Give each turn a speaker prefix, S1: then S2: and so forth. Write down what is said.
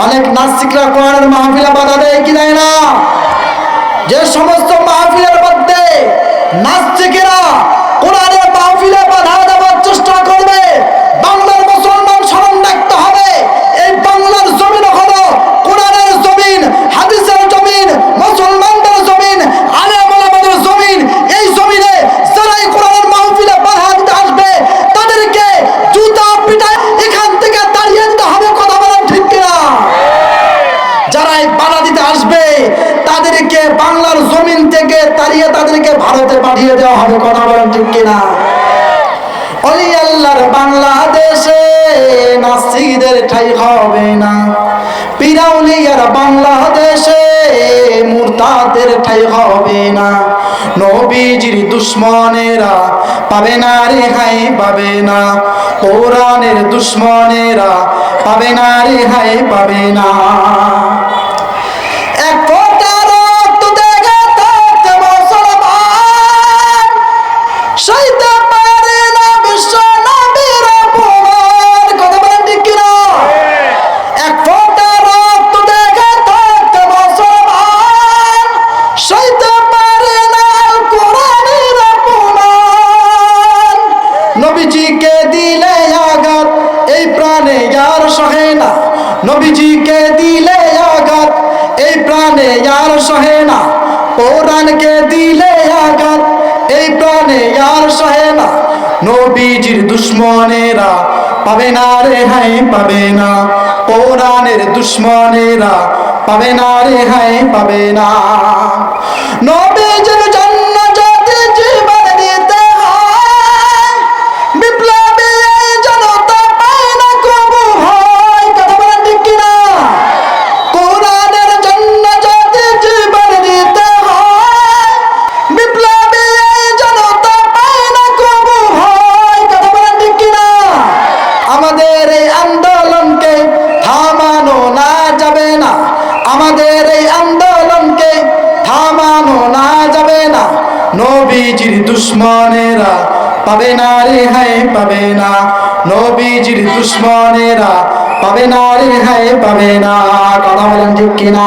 S1: অনেক নাস্তিকরা কোরআনের মাহফিলে বাধা দেয় কি দেয় না? যে সমস্ত মাহফিলের মধ্যে নাস্তিকেরা কোরআনের মাহফিলে বাধা দেওয়ার চেষ্টা করবে বাংলার মুসলমান স্মরণ রাখতে হবে এই বাংলার জমিন হলো কোরআনের জমিন হাদিসের জমিন মুসলমানদের জমিন আলেম ওলামাদের জমিন এই জমিনে যারা এই কোরআনের মাহফিলে বাধা দিতে আসবে তাদেরকে জুতা পিটায় এখান থেকে দাঁড়িয়ে দিতে হবে কথা বলেন ঠিক কিনা যারা এই বাধা দিতে আসবে তাদেরকে বাংলার জমিন থেকে তাড়িয়ে তাদেরকে ভারতে পাঠিয়ে দেওয়া হবে, কথা বলেন ঠিক কিনা? ওই আল্লাহর বাংলাদেশে নাসিদের ঠাই হবে না। পিরাউলিয়ার বাংলাদেশে মুরতাদের ঠাই হবে না। নবীজির দুশ্মনেরা পাবে না রেহাই পাবে না। কোরআনের দুশ্মনেরা পাবে না রেহাই পাবে না। সইতে পারে না বিশ্ব নবীর অপমান। কথা বলেন ঠিক কিনা? এক ফোঁটা রক্ত দেখে থাকতে মুসলমান। সইতে পারে না কোরআনের অপমান। নবীজিকে দিলে আঘাত এই প্রাণে আর সহে না। নবীজিকে দিলে আঘাত এই প্রাণে আর সহে না। কোরআনকে এই প্রাণে আর সহে না নবীজির দুশ্মনেরা পাবে না রেহাই পাবে না কোরআনের দুশ্মনেরা পাবে না রেহাই পাবে না নবীজির জন্য নবীজির দুশ্মনেরা পাবে না রে, হায়, পাবে না। নবীজির দুশ্মনেরা পাবে না রে, হায়, পাবে না। কথা বলেন ঠিক কিনা?